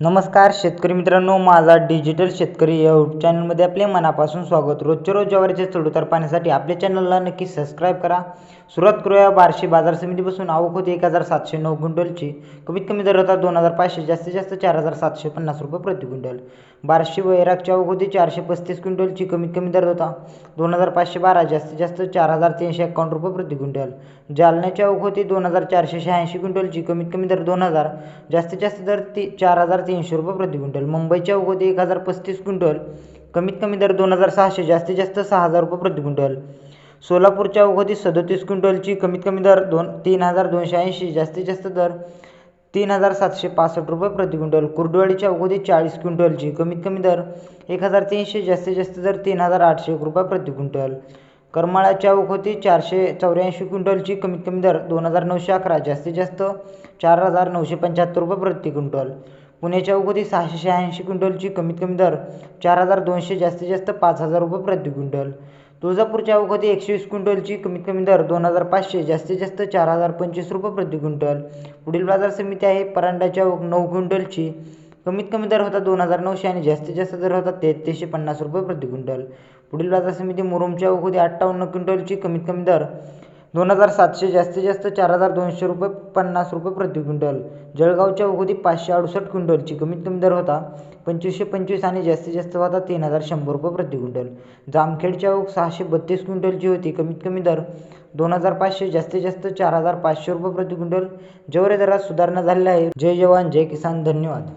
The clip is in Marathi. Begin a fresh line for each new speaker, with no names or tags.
नमस्कार शेतकरी मित्रांनो माझा डिजिटल शेतकरी या यूट्यूब चॅनलमध्ये आपले मनापासून स्वागत. रोजच्या रोज ज्वारीच्या चढउतार पाहण्यासाठी आपल्या चॅनलला नक्की सबस्क्राईब करा. सुरुवात करूया बारशे बाजार समितीपासून. आवक होती एक हजार सातशे नऊ क्विंटलची कमीत कमी दर होता दोन हजार पाचशे जास्तीत जास्त चार हजार सातशे पन्नास रुपये प्रति क्विंटल बारशे वैरागची आवक होती चारशे पस्तीस क्विंटलची कमीत कमी दर होता दोन हजार पाचशे बारा जास्तीत जास्त चार हजार तीनशे एकावन्न रुपये प्रति क्विंटल जालन्याची आवक होती दोन हजार चारशे शहाऐंशी क्विंटलची कमीत कमी दर दोन हजार जास्तीत जास्त दर ती चार हजार तीनशे रुपये प्रति क्विंटल मुंबईची आवक होती एक हजार पस्तीस क्विंटल कमीत कमी दर दोन हजार सहाशे जास्तीत जास्त सहा हजार रुपये प्रति क्विंटल सोलापूरच्या आवक सदोतीस क्विंटलची कमीत कमी दर दोन तीन हजार दोनशे ऐंशी जास्तीत जास्त दर तीन हजार सातशे पासष्ट रुपये प्रति क्विंटल. कुर्डवाडीच्या आवक चाळीस क्विंटलची कमीत कमी दर एक हजार तीनशे जास्तीत जास्त दर तीन हजार आठशे एक रुपये प्रति क्विंटल. करमाळ्याच्या आवक चारशे चौऱ्याऐंशी क्विंटलची कमीत कमी दर दोन हजार नऊशे अकरा जास्तीत जास्त चार हजार नऊशे पंच्याहत्तर रुपये प्रति क्विंटल. पुण्याच्या आवक सहाशे शहाऐंशी क्विंटलची कमीत कमी दर चार हजार दोनशे जास्तीत जास्त पाच हजार रुपये प्रति क्विंटल. तुळजापूरच्या अवघाती एकशे वीस क्विंटलची कमीत कमी दर दोन हजार पाचशे जास्तीत जास्त चार हजार पंचवीस रुपये प्रति क्विंटल. पुढील बाजार समिती आहे परांड्याच्या नऊ क्विंटलची. कमीत कमी दर होता दोन हजार नऊशे आणि जास्तीत जास्त दर होता तेहतीसशे पन्नास रुपये प्रति क्विंटल. पुढील बाजार समिती मुरुमच्या अवघाती अठ्ठावन्न क्विंटलची कमीत कमी दर दोन हजार सातशे जास्तीत जास्त चार हजार दोनशे रुपये पन्नास रुपये प्रति क्विंटल. जळगावच्या आवक पाचशे अडुसष्ट क्विंटलची कमीत कमी दर होता. पंचवीसशे पंचवीस आणि जास्तीत जास्त होता तीन हजार शंभर रुपये प्रति क्विंटल. जामखेडच्या ओघ सहाशे बत्तीस क्विंटलची होती कमीत कमी दर दोन हजार पाचशे जास्तीत जास्त चार हजार पाचशे रुपये प्रति क्विंटल. जेवढे दरात सुधारणा झालेल्या आहे. जय जवान जय किसान धन्यवाद.